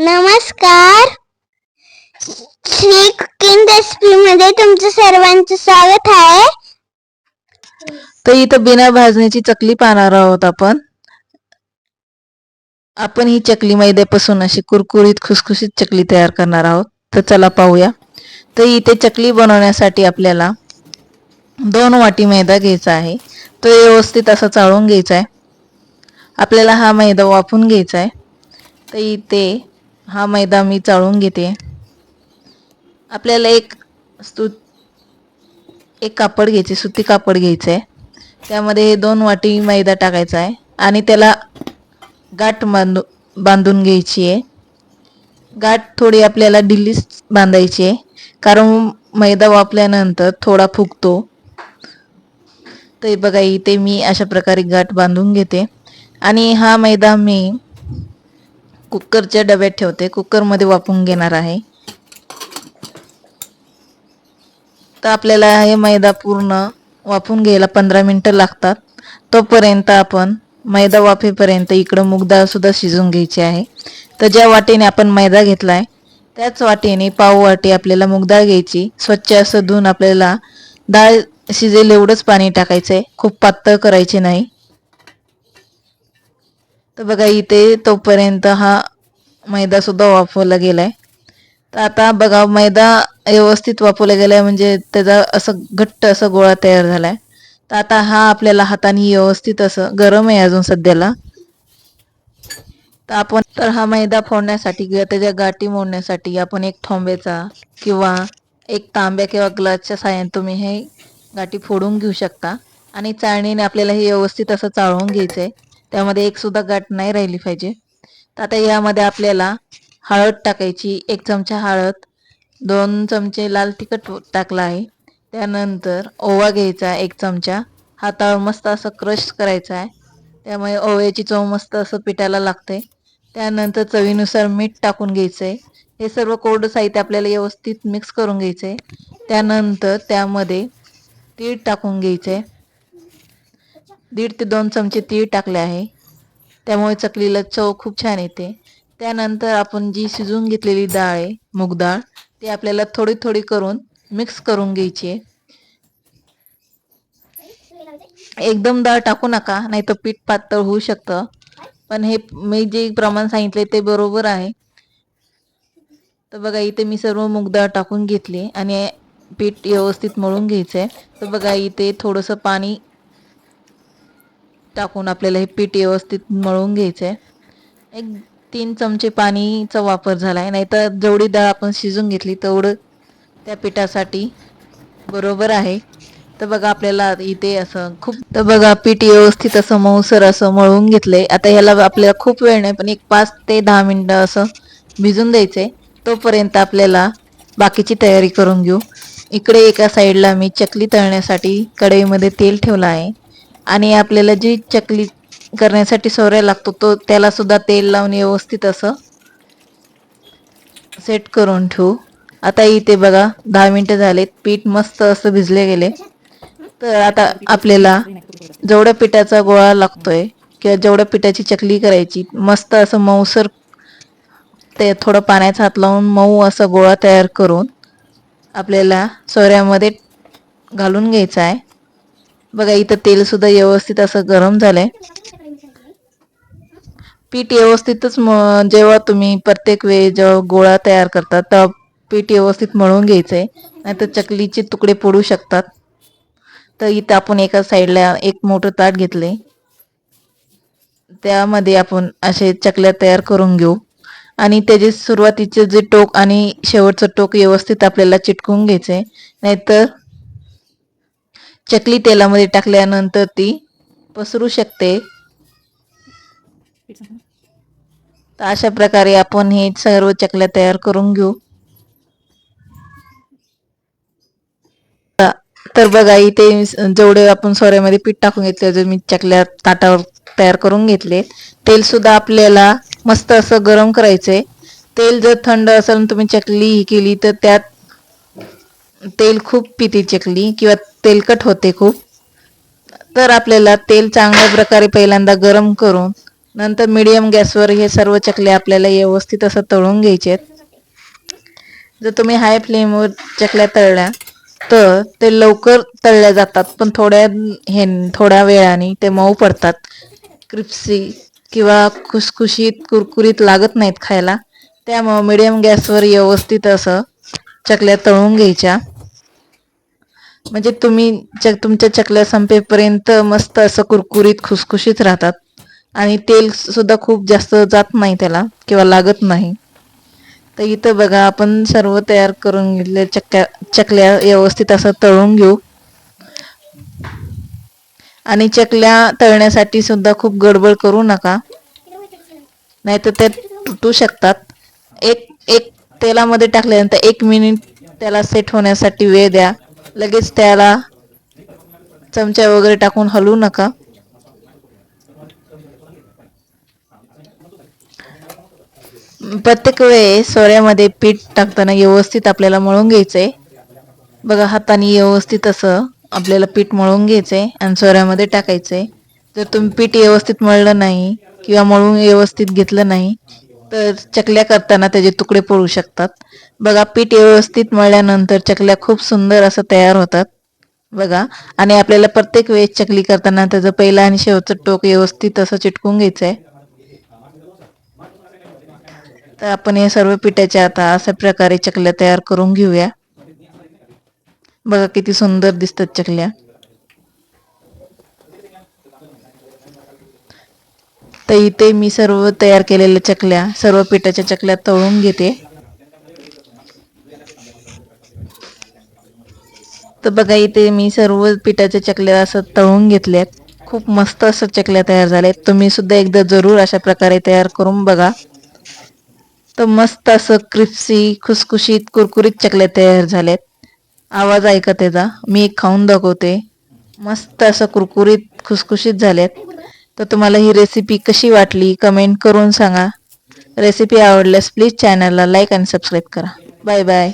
नमस्कार. Shri cooking recipe मध्ये तुमचं सर्वांचं स्वागत आहे. तर इथं बिना भाजण्याची चकली पाहणार आहोत आपण. आपण ही चकली मैद्यापासून अशी कुरकुरीत खुसखुशीत चकली तयार करणार आहोत. तर चला पाहूया. तर इथे चकली बनवण्यासाठी आपल्याला दोन वाटी मैदा घ्यायचा आहे. तो व्यवस्थित असा चाळून घ्यायचा आहे. आपल्याला हा मैदा वाफून घ्यायचा आहे. तर इथे हा मैदा मी चाळून घेते. आपल्याला एक स्तू एक कापड घ्यायचे सुती कापड घ्यायचं आहे त्यामध्ये हे दोन वाटी मैदा टाकायचा आहे आणि त्याला गाठ बांधू बांधून घ्यायची आहे गाठ थोडी आपल्याला ढिल्लीच बांधायची आहे कारण मैदा वापल्यानंतर थोडा फुगतो. तर बघा इथे मी अशा प्रकारे गाठ बांधून घेते. आणि हा मैदा मी कुकरच्या डब्यात ठेवते. कुकरमध्ये वापरून घेणार आहे. तर आपल्याला हे मैदा पूर्ण वाफून घ्यायला पंधरा मिनटं लागतात. तोपर्यंत आपण मैदा वाफेपर्यंत इकडं मूग सुद्धा शिजून घ्यायची आहे. तर ज्या वाटेने आपण मैदा घेतला आहे त्याच वाटेने पाव वाटी आपल्याला मूगडाळ घ्यायची. स्वच्छ असं धुवून आपल्याला डाळ शिजेल एवढंच पाणी टाकायचं आहे खूप पातळ करायचे नाही. तर बघा इथे तोपर्यंत हा मैदा सुद्धा वाफवला गेलाय. तर आता बघा मैदा व्यवस्थित वापरला गेलाय म्हणजे त्याचा असं घट्ट असं गोळा तयार झालाय. तर आता हा आपल्याला हाताने व्यवस्थित असं गरम आहे अजून सध्याला. तर आपण तर हा मैदा फोडण्यासाठी किंवा त्याच्या गाठी मोडण्यासाठी आपण एक थोंबेचा किंवा एक तांब्या किंवा ग्लासच्या साह्याने तुम्ही हे गाठी फोडून घेऊ शकता. आणि चाळणीने आपल्याला हे व्यवस्थित असं चाळून घ्यायचंय. त्यामध्ये एक सुद्धा गाठ नाही राहिली पाहिजे. तर आता यामध्ये आपल्याला हळद टाकायची एक चमचा हळद दोन चमचे लाल तिखट टाकला आहे. त्यानंतर ओवा घ्यायचा एक चमचा. हातावर मस्त असं क्रश करायचा आहे. त्यामुळे ओव्याची चव मस्त असं पिठाला लागते. त्यानंतर चवीनुसार मीठ टाकून घ्यायचं आहे हे सर्व कोरडं साहित्य आपल्याला व्यवस्थित मिक्स करून घ्यायचं आहे त्यानंतर त्यामध्ये तीळ टाकून घ्यायचं आहे दीड ते दोन चमचे तीळ टाकले आहे. त्यामुळे चकलीला चव खूप छान येते. त्यानंतर आपण जी शिजून घेतलेली डाळ आहे मूग डाळ ती आपल्याला थोडी थोडी करून मिक्स करून घ्यायची आहे. एकदम डाळ टाकू नका नाही तर पीठ पातळ होऊ शकतं. पण हे मी जे प्रमाण सांगितले ते बरोबर आहे. तर बघा इथे मी सर्व मूग डाळ टाकून घेतली आणि पीठ व्यवस्थित मळून घ्यायचं आहे तर बघा इथे थोडंसं पाणी टाकून आपल्याला हे पीठ व्यवस्थित मळून घ्यायचं आहे एक तीन चमचे पाणीचा वापर झाला आहे नाहीतर जेवढी डाळ आपण शिजून घेतली तेवढं त्या पिठासाठी बरोबर आहे. तर बघा आपल्याला इथे असं खूप तर बघा पीठ व्यवस्थित असं मऊसर असं मळून घेतलंय. आता ह्याला आपल्याला खूप वेळ नाही पण एक पाच ते दहा मिनटं असं भिजून द्यायचंय. तोपर्यंत आपल्याला बाकीची तयारी करून घेऊ. इकडे एका साईडला मी चकली तळण्यासाठी कढईमध्ये तेल ठेवलं आहे. आणि आपल्याला जी चकली करण्यासाठी सोऱ्या लागतो तो त्याला सुद्धा तेल लावून व्यवस्थित असं सेट करून ठेवू. आता इथे बघा दहा मिनटं झालेत. पीठ मस्त असं भिजले गेले. तर आता आपल्याला जेवढ्या पिठाचा गोळा लागतोय किंवा जेवढ्या पिठाची चकली करायची मस्त असं मऊसर ते थोडं पाण्याचा हात लावून मऊ असं गोळा तयार करून आपल्याला सोऱ्यामध्ये घालून घ्यायचा आहे. बघा इथं तेल सुद्धा व्यवस्थित असं गरम झालंय. पीठ व्यवस्थितच म जेव्हा तुम्ही प्रत्येक वेळी जेव्हा गोळा तयार करता तेव्हा पीठ व्यवस्थित मळून घ्यायचंय. नाहीतर चकलीचे तुकडे पडू शकतात. तर इथं आपण एका साईडला एक मोठं ताट घेतले त्यामध्ये आपण असे चकल्या तयार करून घेऊ. आणि त्याचे सुरुवातीचे जे टोक आणि शेवटचं टोक व्यवस्थित आपल्याला चिटकून घ्यायचंय. नाहीतर चकली तेलामध्ये टाकल्यानंतर ती पसरू शकते. तर अशा प्रकारे आपण हे सर्व चकल्या तयार करून घेऊ. तर बघा इथे जेवढे आपण सोऱ्यामध्ये पीठ टाकून घेतले जे मी चकल्या ताटावर तयार करून घेतले तेल सुद्धा आपल्याला मस्त असं गरम करायचंय. तेल जर थंड असेल तुम्ही चकली ही केली तर त्यात तेल खूप पिते चकली किंवा तेलकट होते खूप. तर आपल्याला तेल चांगल्या प्रकारे पहिल्यांदा गरम करून नंतर मीडियम गॅसवर हे सर्व चकले आपल्याला व्यवस्थित असं तळून घ्यायचे आहेत. जर तुम्ही हाय फ्लेमवर चकल्या तळल्या तर ते लवकर तळल्या जातात पण थोड्या हे थोड्या वेळाने ते मऊ पडतात. क्रिप्सी किंवा खुसखुशीत कुरकुरीत लागत नाहीत खायला. त्यामुळं मिडियम गॅसवर व्यवस्थित असं चकल्या तळून घ्यायच्या. म्हणजे तुम्ही तुमच्या चकल्या संपेपर्यंत मस्त असं कुरकुरीत खुसखुशीत राहतात. आणि तेल सुद्धा खूप जास्त जात नाही त्याला किंवा लागत नाही. तर इथं बघा आपण सर्व तयार करून घेतले चक्या चकल्या व्यवस्थित असं तळून घेऊ. आणि चकल्या तळण्यासाठी सुद्धा खूप गडबड करू नका. नाहीतर त्या तुटू शकतात. एक एक तेलामध्ये टाकल्यानंतर एक मिनिट त्याला सेट होण्यासाठी वेळ द्या. लगेच त्याला चमचा वगैरे टाकून हलवू नका. प्रत्येक वेळेस सोऱ्यामध्ये पीठ टाकताना व्यवस्थित आपल्याला मळून घ्यायचंय. बघा हाताने व्यवस्थित असं आपल्याला पीठ मळून घ्यायचंय आणि सोऱ्यामध्ये टाकायचंय. जर तुम्ही पीठ व्यवस्थित मळलं नाही किंवा मळून व्यवस्थित घेतलं नाही तर चकल्या करताना त्याचे तुकडे पडू शकतात. बघा पीठ व्यवस्थित मळल्यानंतर चकल्या खूप सुंदर असं तयार होतात. बघा आणि आपल्याला प्रत्येक वेळेस चकली करताना त्याचं पहिलं आणि शेवटचं टोक व्यवस्थित असं चिटकून घ्यायचं आहे तर आपण हे सर्व पिठाच्या आता अशा प्रकारे चकल्या तयार करून घेऊया. बघा किती सुंदर दिसतात चकल्या. तर इथे मी सर्व तयार केलेल्या चकल्या सर्व पिठाच्या चकल्या तळून घेते. तर बघा इथे मी सर्व पिठाच्या चकल्या असं तळून घेतल्यात खूप मस्त असं चकल्या तयार झाल्यात तुम्ही सुद्धा एकदा जरूर अशा प्रकारे तयार करून बघा. तर मस्त असं क्रिप्सी खुसखुशीत कुरकुरीत चकल्या तयार झाल्यात. आवाज ऐका त्याचा मी एक खाऊन दाखवते. मस्त असं कुरकुरीत खुसखुशीत झाल्यात. तर तुम्हाला ही रेसिपी कशी वाटली कमेंट करून सांगा. रेसिपी आवडल्यास प्लीज चॅनलला लाईक आणि सबस्क्राईब करा. Bye bye